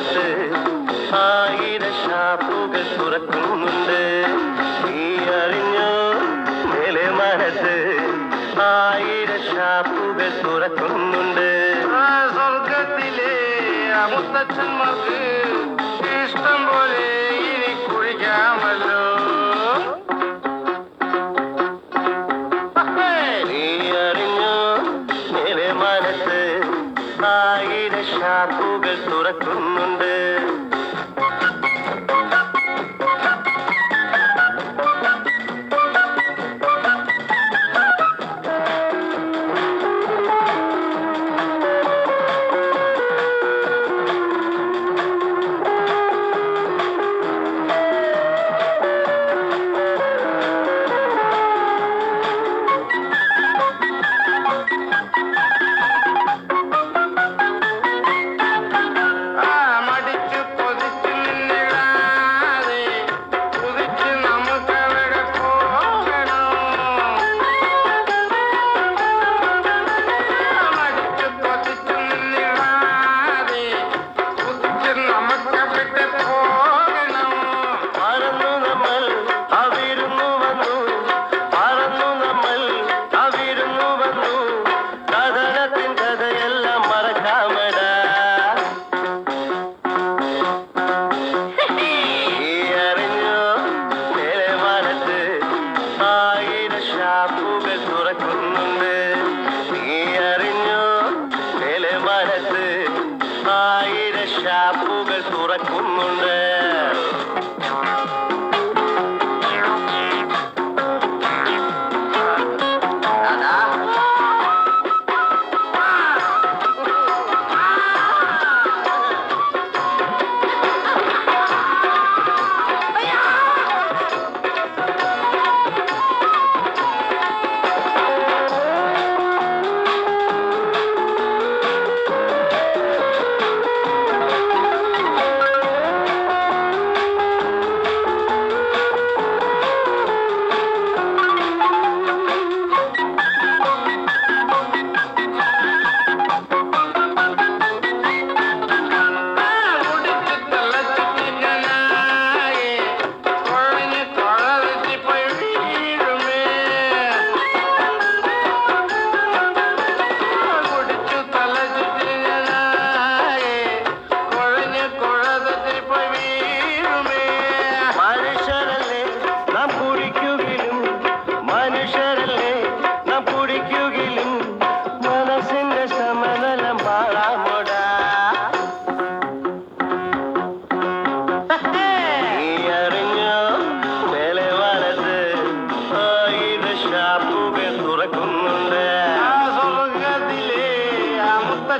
കാറ്റ് ആയിര ഷാപ്പുകൾ തുറക്കുന്നുണ്ട്. നീ അറിഞ്ഞോ മേലെ മനസ്സ്. ആയിര ഷാപ്പുകൾ തുറക്കുന്നുണ്ട്. സ്വർഗത്തിലെ മുത്തച്ഛന്മാർക്ക് ഇഷ്ടം പോലെ തുറക്കുന്നുണ്ട് Perfect. തുറക്കുന്നുണ്ട്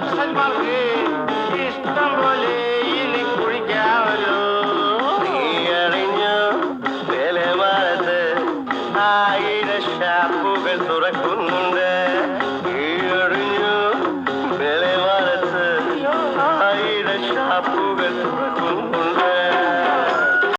Sal Martín.